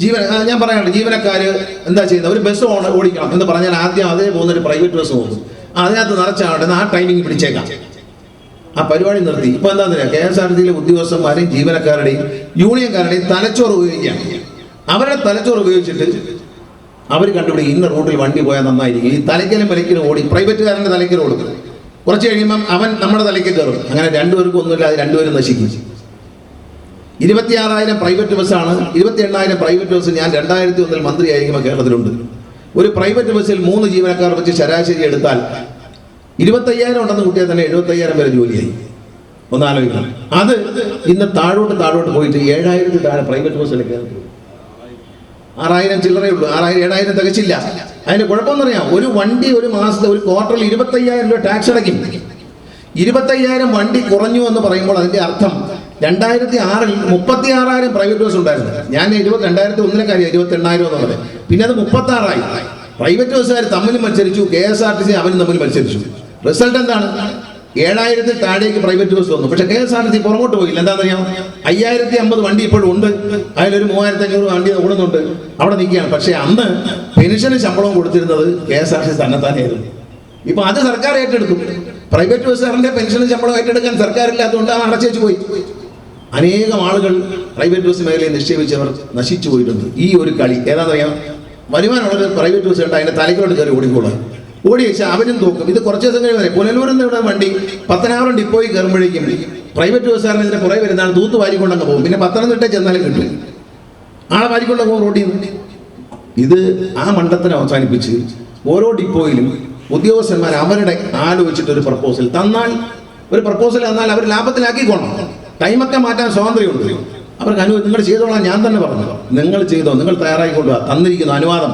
ജീവന ഞാൻ പറയാനുണ്ട് ജീവനക്കാർ എന്താ ചെയ്യുന്നത്? ഒരു ബസ് ഓണ ഓടിക്കണം എന്ന് പറഞ്ഞാൽ ആദ്യം അതേ പോകുന്ന ഒരു പ്രൈവറ്റ് ബസ് പോകുന്നു. അതിനകത്ത് നിറച്ചാവട്ടെ ആ ടൈമിംഗ് പിടിച്ചേക്കാം. ആ പരിപാടി നിർത്തി. ഇപ്പൊ എന്താ പറയുക കെ എസ് ആർ ടിയിലെ ഉദ്യോഗസ്ഥന്മാരെയും ജീവനക്കാരുടെയും യൂണിയൻകാരുടെയും തലച്ചോറ് ഉപയോഗിക്കാം അവരുടെ തലച്ചോറ് ഉപയോഗിച്ചിട്ട് അവർ കണ്ടുപിടിക്കും ഇന്ന റൂട്ടിൽ വണ്ടി പോയാൽ നന്നായിരിക്കും. ഈ തലയ്ക്കലും വിലക്കിലും ഓടി പ്രൈവറ്റുകാരന്റെ തലയ്ക്കൽ ഓടും. കുറച്ച് കഴിയുമ്പം അവൻ നമ്മുടെ തലയ്ക്ക് കയറും. അങ്ങനെ രണ്ടുപേർക്കും ഒന്നുമില്ലാതെ രണ്ടുപേരും നശിക്കും. ഇരുപത്തിയാറായിരം പ്രൈവറ്റ് ബസ്സാണ്. ഇരുപത്തി എണ്ണായിരം പ്രൈവറ്റ് ബസ് ഞാൻ രണ്ടായിരത്തി ഒന്നിൽ മന്ത്രിയായിരിക്കുമ്പോൾ കേരളത്തിലുണ്ട്. ഒരു പ്രൈവറ്റ് ബസ്സിൽ മൂന്ന് ജീവനക്കാർ വെച്ച് ശരാശരി എടുത്താൽ ഇരുപത്തയ്യായിരം ഉണ്ടെന്ന് കുട്ടിയെ തന്നെ എഴുപത്തയ്യായിരം വരെ ജോലിയായി. ഒന്ന് ആലോചിക്കണം. അത് ഇന്ന് താഴോട്ട് താഴോട്ട് പോയിട്ട് ഏഴായിരത്തി താഴെ പ്രൈവറ്റ് ബസ്സിൽ കേരളത്തിൽ ആറായിരം ചില്ലറേ ഉള്ളൂ ആറായിരം ഏഴായിരം തികച്ചില്ല. അതിന്റെ കുഴപ്പമെന്നറിയാം. ഒരു വണ്ടി ഒരു മാസത്തെ ഒരു ക്വാർട്ടറിൽ ഇരുപത്തയ്യായിരം രൂപ ടാക്സ് അടയ്ക്കും. ഇരുപത്തയ്യായിരം വണ്ടി കുറഞ്ഞു എന്ന് പറയുമ്പോൾ അതിന്റെ അർത്ഥം രണ്ടായിരത്തി ആറിൽ മുപ്പത്തി ആറായിരം പ്രൈവറ്റ് ബസ് ഉണ്ടായിരുന്നു. ഞാൻ ഇരുപത്തി രണ്ടായിരത്തി ഒന്നിലെ കാര്യം ഇരുപത്തി എണ്ണായിരം എന്നുള്ളത്. പിന്നെ അത് മുപ്പത്തി ആറായി പ്രൈവറ്റ് ബസ്സുകാർ തമ്മിൽ മത്സരിച്ചു. K S R T C അവരും തമ്മിൽ മത്സരിച്ചു. റിസൾട്ട് എന്താണ്? ഏഴായിരത്തിൽ താഴേക്ക് പ്രൈവറ്റ് ബസ് വന്നു. പക്ഷെ K S R T C പുറകോട്ട് പോയില്ല. എന്താണെന്നറിയാം അയ്യായിരത്തി അമ്പത് വണ്ടി ഇപ്പോഴും ഉണ്ട്. അതിലൊരു മൂവായിരത്തി അഞ്ഞൂറ് വണ്ടി ഓടുന്നുണ്ട്. അവിടെ നിൽക്കുകയാണ്. പക്ഷെ അന്ന് പെൻഷന് ശമ്പളം കൊടുത്തിരുന്നത് K S R T C തന്നെത്താനായിരുന്നു ഇപ്പൊ അത് സർക്കാർ ഏറ്റെടുക്കും പ്രൈവറ്റ് ബസ്സുകാരന്റെ പെൻഷനും ശമ്പളം ഏറ്റെടുക്കാൻ സർക്കാരില്ലാത്തതുകൊണ്ട് അത് അടച്ചു പോയി. അനേകം ആളുകൾ പ്രൈവറ്റ് ബസ് മേഖലയിൽ നിക്ഷേപിച്ചവർ നശിച്ചു പോയിട്ടുണ്ട്. ഈ ഒരു കളി ഏതാണെന്നറിയാം വരുമാനമുള്ളത് പ്രൈവറ്റ് ബസ് കണ്ട അതിന്റെ തലയ്ക്കോട്ട് കയറി ഓടിക്കോളും ഓടി വെച്ചാൽ അവരും തോക്കും. ഇത് കുറച്ച് ദിവസം കഴിഞ്ഞ് വരെ പുനലൂരിൽ നിന്ന് ഇവിടെ വണ്ടി പത്തനാപുരം ഡിപ്പോയിൽ കയറുമ്പോഴേക്കും പ്രൈവറ്റ് ബസ്സുകാരൻ ഇതിന്റെ പുറകെ വരുന്നതാണ് തൂത്ത് വാരിക്കൊണ്ടങ്ങ് പോകും. പിന്നെ പത്തനംതിട്ട ചെന്നാലും കിട്ടും. ആളെ വാരിക്കൊണ്ട പോകും റോഡിൽ നിന്ന് ഇത് ആ മണ്ഡലത്തിനെ അവസാനിപ്പിച്ച് ഓരോ ഡിപ്പോയിലും ഉദ്യോഗസ്ഥന്മാർ അവരുടെ ആലോചിച്ചിട്ട് ഒരു പ്രപ്പോസൽ തന്നാൽ ഒരു പ്രപ്പോസൽ തന്നാൽ അവർ ലാഭത്തിലാക്കിക്കോണം. ടൈമൊക്കെ മാറ്റാൻ സ്വാതന്ത്ര്യമുണ്ട്. അവർക്ക് അനുവദിച്ചു നിങ്ങൾ ചെയ്തോളാം ഞാൻ തന്നെ പറഞ്ഞു നിങ്ങൾ ചെയ്തോ നിങ്ങൾ തയ്യാറായിക്കൊണ്ടുവാ തന്നിരിക്കുന്നു അനുവാദം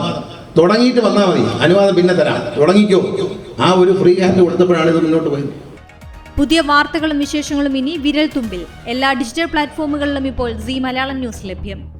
തുടങ്ങിയിട്ട് വന്നാൽ മതി. അനുവാദം പിന്നെ തരാം. തുടങ്ങിക്കോ. ആ ഒരു ഫ്രീ ഹാൻഡ് കൊടുത്തപ്പോഴാണ് ഇത് മുന്നോട്ട് പോയത്. പുതിയ വാർത്തകളും വിശേഷങ്ങളും ഇനി വിരൽ തുമ്പിൽ. എല്ലാ ഡിജിറ്റൽ പ്ലാറ്റ്ഫോമുകളിലും ഇപ്പോൾ സി മലയാളം ന്യൂസ് ലഭ്യം.